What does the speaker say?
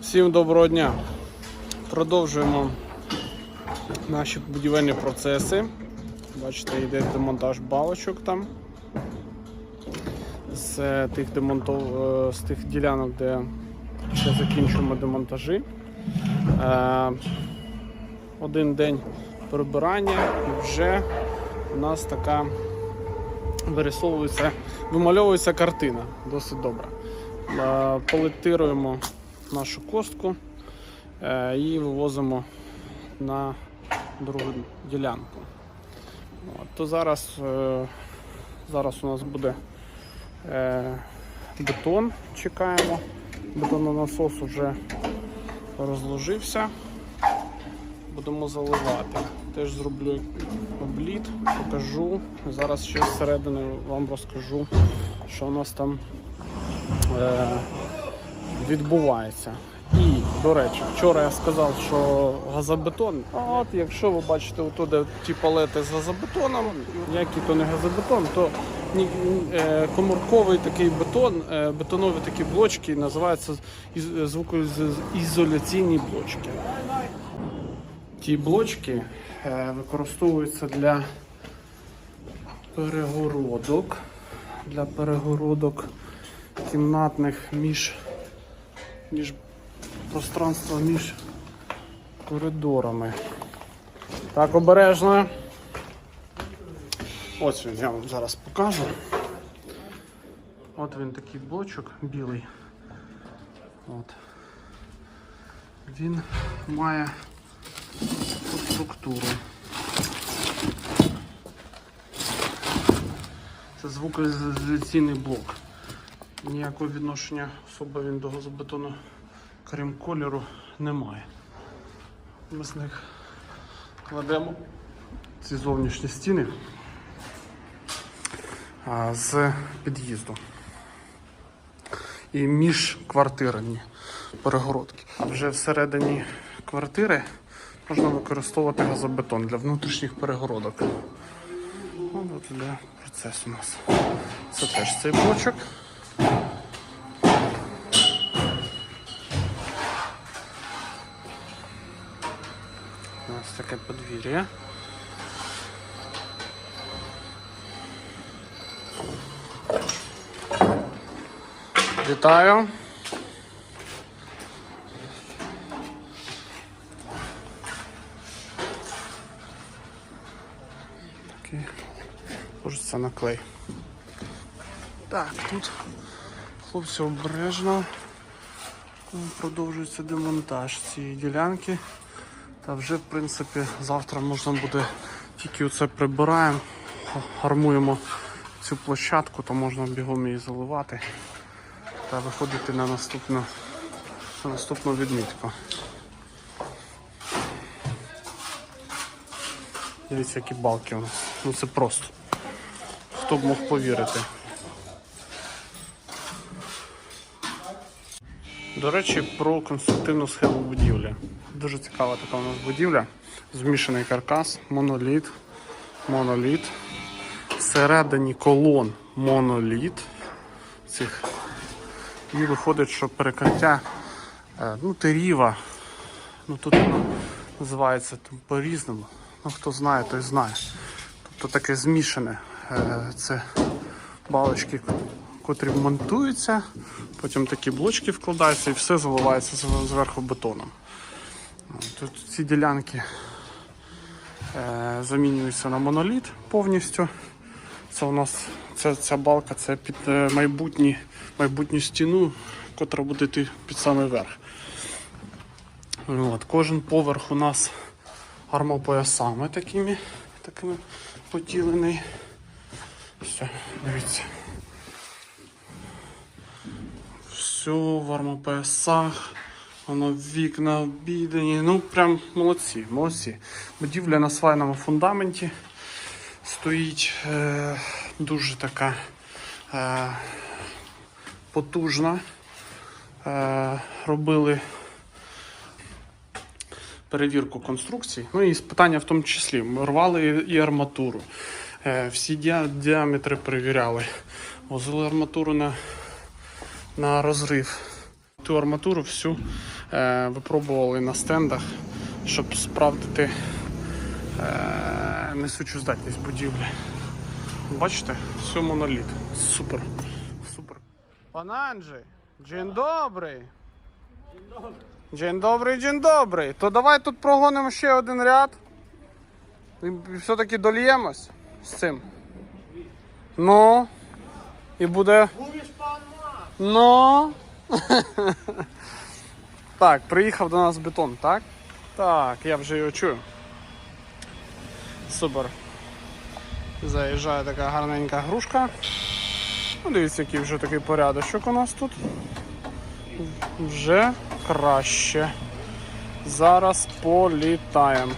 Всім доброго дня. Продовжуємо наші будівельні процеси. Бачите, йде демонтаж балочок там. З е, тих, демонтов... е, з тих ділянок, де ще закінчуємо демонтажі. Е, Один день прибирання і вже у нас така вирисовується, вимальовується картина досить добра. Полетируємо нашу костку е, і вивозимо на другу ділянку. От, то зараз, е, зараз у нас буде е, бетон, чекаємо. Бетононасос вже розложився. Будемо заливати. Теж зроблю обліт, покажу. Зараз ще зсередини вам розкажу, що у нас там відбувається. І, до речі, вчора я сказав, що газобетон. А от якщо ви бачите отуди ті палети з газобетоном, який то не газобетон, то е, коморковий такий бетон, е, бетонові такі блочки називаються із- звукоізоляційні блочки. Ті блочки е, використовуються для перегородок, для перегородок кімнатних між, між пространства між коридорами. Так, обережно. Ось він, я вам зараз покажу. От він такий блочок білий. От. Він має структуру. Це звукоізоляційний блок. Ніякого відношення особо він до газобетону, крім кольору, немає. Ми з них кладемо ці зовнішні стіни з під'їзду. І міжквартирні перегородки. Вже всередині квартири можна використовувати газобетон для внутрішніх перегородок. От для процесу у нас. Це теж цей блочок. У нас таке подвір'я. Такий ложиться на клей. Так, тут хлопці обережно продовжується демонтаж цієї ділянки. Та вже, в принципі, завтра можна буде тільки оце прибираємо, гармуємо цю площадку, то можна бігом її заливати та виходити на наступну, на наступну відмітку. Дивіться, які балки у нас. Ну це просто. Хто б мог повірити. До речі, про конструктивну схему будівлі. Дуже цікава така у нас будівля. Змішаний каркас, моноліт, моноліт. Всередині колон моноліт цих. І виходить, що перекриття е, ну, теріва. Ну тут воно називається по-різному. Ну хто знає, той знає. Тобто таке змішане. Е, Це балочки, котрі монтуються, потім такі блочки вкладаються і все заливається зверху бетоном. Тут ці ділянки е, замінюються на моноліт повністю. Це у нас ця, ця балка це під е, майбутні, майбутню стіну, котра буде йти під самий верх. От, кожен поверх у нас армопоясами такими, такими поділений. Все, дивіться. Все в армопоясах. Воно вікна обідані. Ну прям молодці, молодці. Будівля на свайному фундаменті стоїть е, дуже така е, потужна. Е, робили перевірку конструкцій. Ну і питання в тому числі. Ми рвали і, і арматуру. Е, всі діаметри перевіряли. Возили арматуру на, на розрив. Ту арматуру всю е, випробували на стендах, щоб справдити е, несучу здатність будівлі. Бачите, все моноліт. Супер. Супер. Пан Анджей, dzień добрий. Dzień добрий, dzień добрий. То давай тут прогонимо ще один ряд. І все-таки дольємось з цим. Ну. І буде. Ну. так, приїхав до нас бетон, так? Так, я вже його чую. Супер. Заїжджає така гарненька грушка. Ну, дивіться, який вже такий порядочок у нас тут. Вже краще. Зараз політаємо.